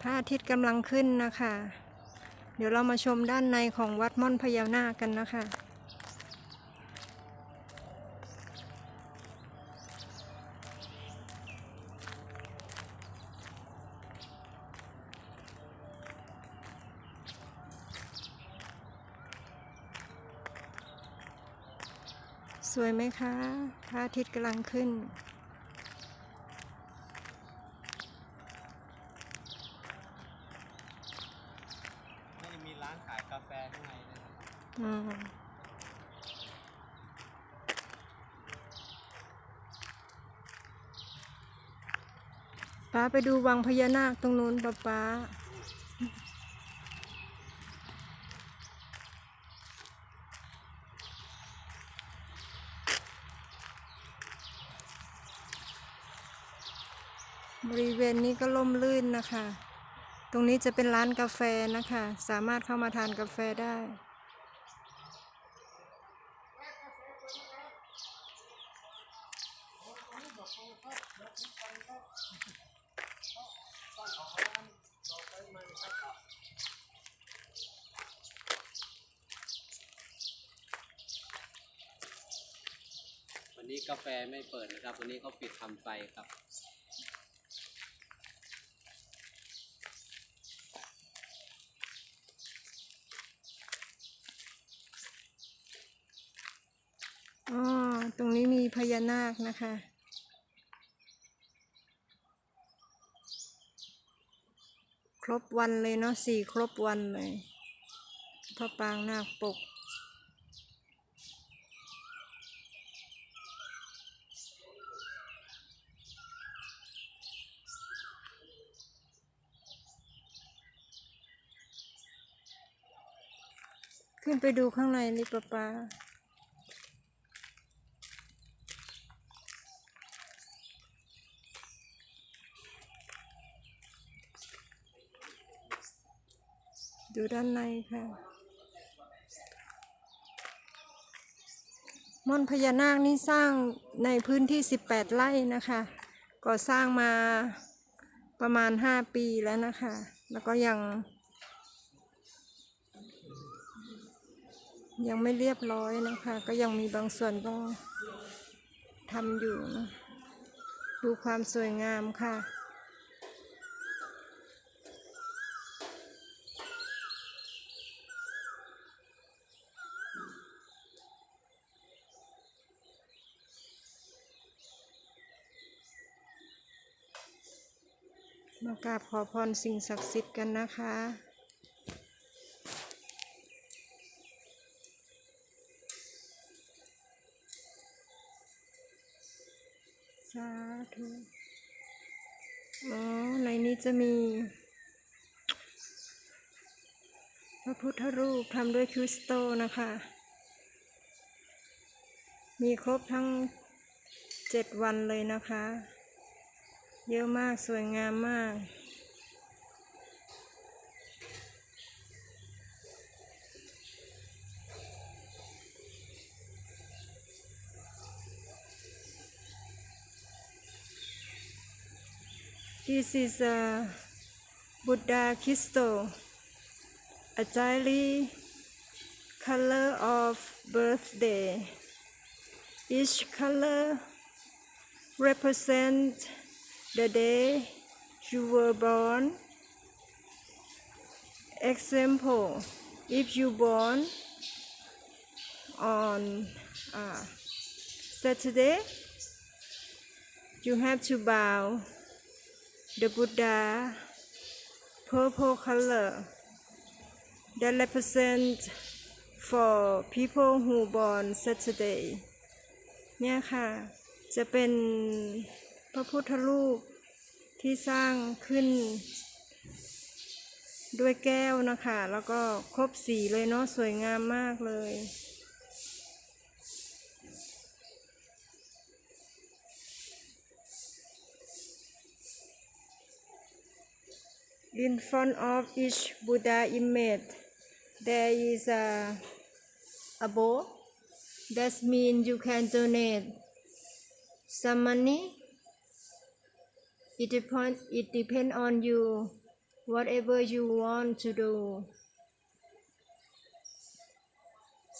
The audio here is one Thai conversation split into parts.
พระอาทิตย์กำลังขึ้นนะคะ เดี๋ยวเรามาชมด้านในของวัดม่อนพญานาคกันนะคะสวยไหมคะ พระอาทิตย์กำลังขึ้น น่าจะมีร้านขายกาแฟข้างในด้วยนะครับ อืมป้าไปดูวังพญานาคตรงนู้นป้าป้าบริเวณนี้ก็ล่มลื่นนะคะ ตรงนี้จะเป็นร้านกาแฟนะคะ สามารถเข้ามาทานกาแฟได้ กาแฟไม่เปิดนะครับ วันนี้เขาปิดทำไฟครับ อ๋อ ตรงนี้มีพญานาคนะคะครบวันเลยเนาะสี่ครบวันเลยพระปรางนาคปก ขึ้นไปดูข้างในนี่ป้าป้าดูด้านในค่ะ ม่อนพญานาคนี่สร้างในพื้นที่ 18 ไร่นะคะ ก่อสร้างมาประมาณ 5 ปีแล้วนะคะ แล้วก็ยัง ยังไม่เรียบร้อยนะคะ ก็ยังมีบางส่วนต้องทำอยู่นะดูความสวยงามค่ะ มากราบขอพรสิ่งศักดิ์สิทธิ์กันนะคะ สาธุอ๋อในนี้จะมี พระพุทธรูปทำด้วยคริสโตนะคะ มีครบทั้งเจ็ดวันเลยนะคะ เยอะมากสวยงามมาก This is a Buddha crystal, a daily color of birthday. Each color represents the day you were born. Example, if you born on uh, Saturday, you have to bow the Buddha purple color that represent for people who born Saturday เนี่ยค่ะ จะเป็นพระพุทธรูปที่สร้างขึ้น ด้วยแก้วนะคะ แล้วก็ครบสีเลยเนาะสวยงามมากเลย In front of each Buddha image, there is a, a bowl. That means you can donate some money. It depend it depend on you whatever you want to do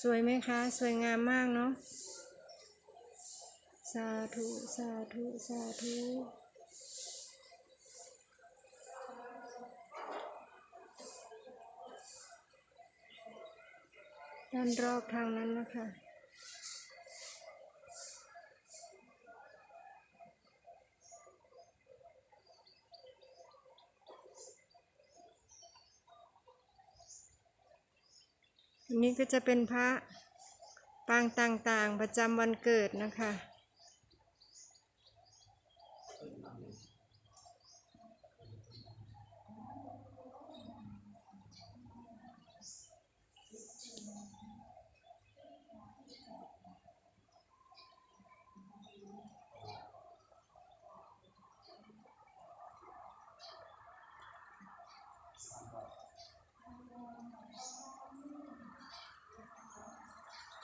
สวยไหมคะ สวยงามมากเนาะ สาธุ สาธุ สาธุ ด้านรอบทางนั้นนะคะอันนี้ก็จะเป็นพระปางต่างๆประจำวันเกิดนะคะ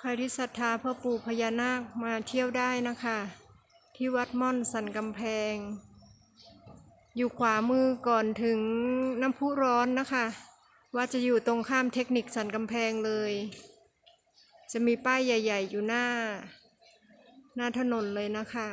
ครที่ศรัทธาพ่อปู่พญานาคมาเที่ยวได้นะคะ ที่วัดม่อนสันกำแพง อยู่ขวามือก่อนถึงน้ำพุร้อนนะคะ ว่าจะอยู่ตรงข้ามเทคนิคสันกำแพงเลย จะมีป้ายใหญ่ ๆ อยู่หน้า หน้าถนนเลยนะคะ